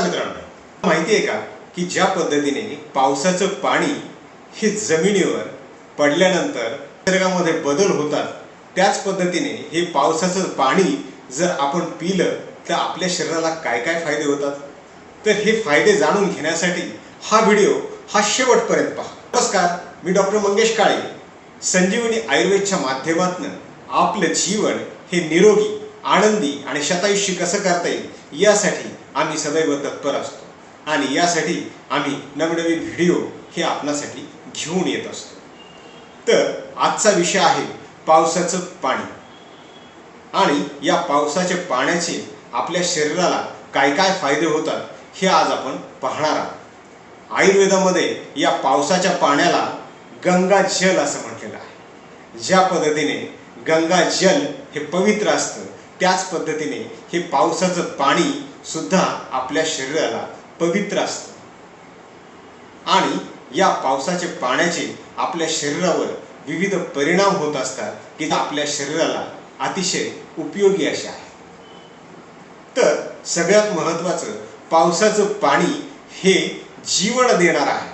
नमस्कार मित्रांनो. माहिती आहे का की ज्या पद्धतीने पावसाचं पाणी हे जमिनीवर पडल्यानंतर निसर्गामध्ये बदल होतात त्याच पद्धतीने हे पावसाचं पाणी जर आपण पिलं तर आपल्या शरीराला काय काय फायदे होतात? तर हे फायदे जाणून घेण्यासाठी हा व्हिडिओ हा शेवटपर्यंत पहा. नमस्कार मी डॉक्टर मंगेश काळे. संजीवनी आयुर्वेदच्या माध्यमातून आपलं जीवन हे निरोगी आनंदी आणि शतायुष्य कसं करता येईल यासाठी आम्ही सदैव तत्पर असतो. आणि यासाठी आम्ही नवनवीन व्हिडिओ हे आपणासाठी घेऊन येत असतो. तर आजचा विषय आहे पावसाचं पाणी. आणि या पावसाच्या पाण्याचे आपल्या शरीराला काय काय फायदे होतात हे आज आपण पाहणार आहोत. आयुर्वेदामध्ये या पावसाच्या पाण्याला गंगा जल असं म्हटलेलं आहे. ज्या पद्धतीने गंगा जल हे पवित्र असतं त्याच पद्धतीने हे पावसाचं पाणी सुद्धा आपल्या शरीराला पवित्र असतं. आणि या पावसाचे पाण्याचे आपल्या शरीरावर विविध परिणाम होत असतात की आपल्या शरीराला अतिशय उपयोगी असे आहे. तर सगळ्यात महत्त्वाचं पावसाचं पाणी हे जीवन देणार आहे.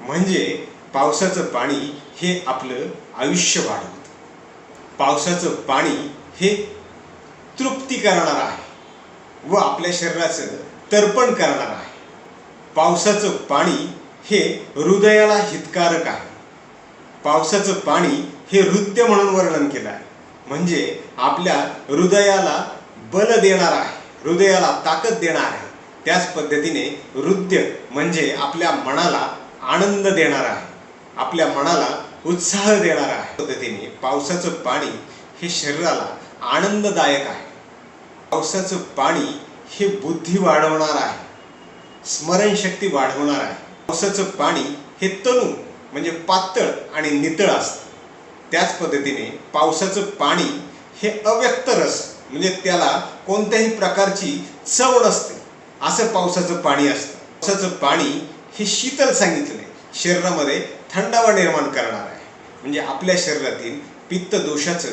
म्हणजे पावसाचं पाणी हे आपलं आयुष्य वाढवतं. पावसाचं पाणी हे तृप्ती करणार आहे. व आपल्या शरीराचं तर्पण करणार आहे. पावसाचं पाणी हे हृदयाला हितकारक आहे. पावसाचं पाणी हे नृत्य म्हणून वर्णन केलं आहे. म्हणजे आपल्या हृदयाला बल देणार आहे. हृदयाला ताकद देणार आहे. त्याच पद्धतीने नृत्य म्हणजे आपल्या मनाला आनंद देणार आहे. आपल्या मनाला उत्साह देणार आहे. पद्धतीने पावसाचं पाणी हे शरीराला आनंददायक आहे. पावसाचं पाणी हे बुद्धी वाढवणार आहे. स्मरणशक्ती वाढवणार आहे. पावसाचं पाणी हे तणू म्हणजे पातळ आणि नितळ असतं. त्याच पद्धतीने पावसाचं पाणी हे अव्यक्त रस म्हणजे त्याला कोणत्याही प्रकारची चव नसते. असं पावसाचं पाणी असतं. पावसाचं पाणी हे शीतल सांगितले शरीरामध्ये थंडावा निर्माण करणार आहे. म्हणजे आपल्या शरीरातील पित्त दोषाचं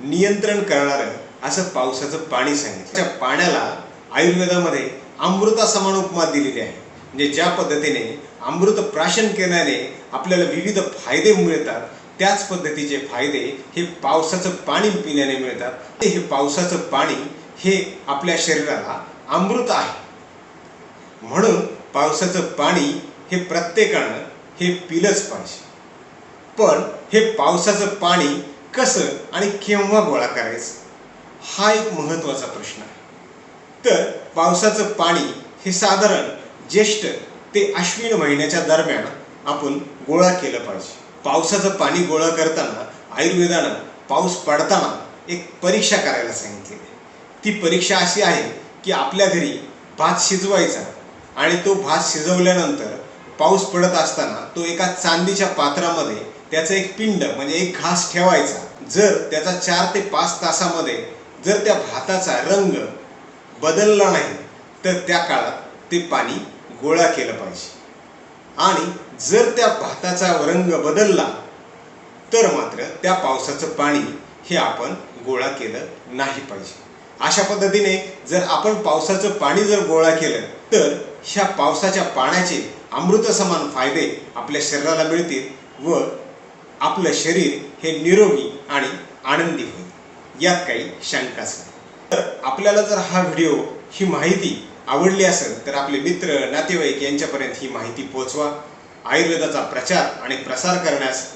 नियंत्रण करणारं असं पावसाचं पाणी सांगितलं. त्या पाण्याला आयुर्वेदामध्ये अमृता समान उपमा दिलेली आहे. म्हणजे ज्या पद्धतीने अमृत प्राशन केल्याने आपल्याला विविध फायदे मिळतात त्याच पद्धतीचे फायदे हे पावसाचं पाणी पिण्याने मिळतात. हे पावसाचं पाणी हे आपल्या शरीराला अमृत आहे. म्हणून पावसाचं पाणी हे प्रत्येकानं हे पिलंच पाहिजे. पण हे पावसाचं पाणी कसं आणि केव्हा गोळा करायचं? हा एक महत्त्वाचा प्रश्न आहे. तर पावसाचं पाणी हे साधारण ज्येष्ठ ते अश्विन महिन्याच्या दरम्यान आपण गोळा केलं पाहिजे. पावसाचं पाणी गोळा करताना आयुर्वेदानं पाऊस पडताना एक परीक्षा करायला सांगितलेली आहे. ती परीक्षा अशी आहे की आपल्या घरी भात शिजवायचा आणि तो भात शिजवल्यानंतर पाऊस पडत असताना तो एका चांदीच्या पात्रामध्ये त्याचं एक पिंड म्हणजे एक घास ठेवायचा. जर त्याचा चार ते पाच तासामध्ये जर त्या भाताचा रंग बदलला नाही तर त्या काळात ते पाणी गोळा केलं पाहिजे. आणि जर त्या भाताचा रंग बदलला तर मात्र त्या पावसाचं पाणी हे आपण गोळा केलं नाही पाहिजे. अशा पद्धतीने जर आपण पावसाचं पाणी जर गोळा केलं तर ह्या पावसाच्या पाण्याचे अमृत समान फायदे आपल्या शरीराला मिळतील व आपलं शरीर हे निरोगी आणि आनंदी होईल. यात काही शंकाच नाही तर आपल्याला जर हा व्हिडिओ ही माहिती आवडली असेल तर आपले मित्र नातेवाईक यांच्यापर्यंत ही माहिती पोहोचवा. आयुर्वेदाचा प्रचार आणि प्रसार करण्यास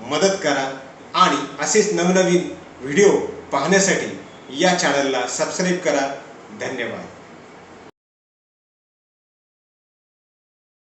मदत करा. आणि असेच नवनवीन व्हिडिओ पाहण्यासाठी या चॅनलला सबस्क्राईब करा. धन्यवाद.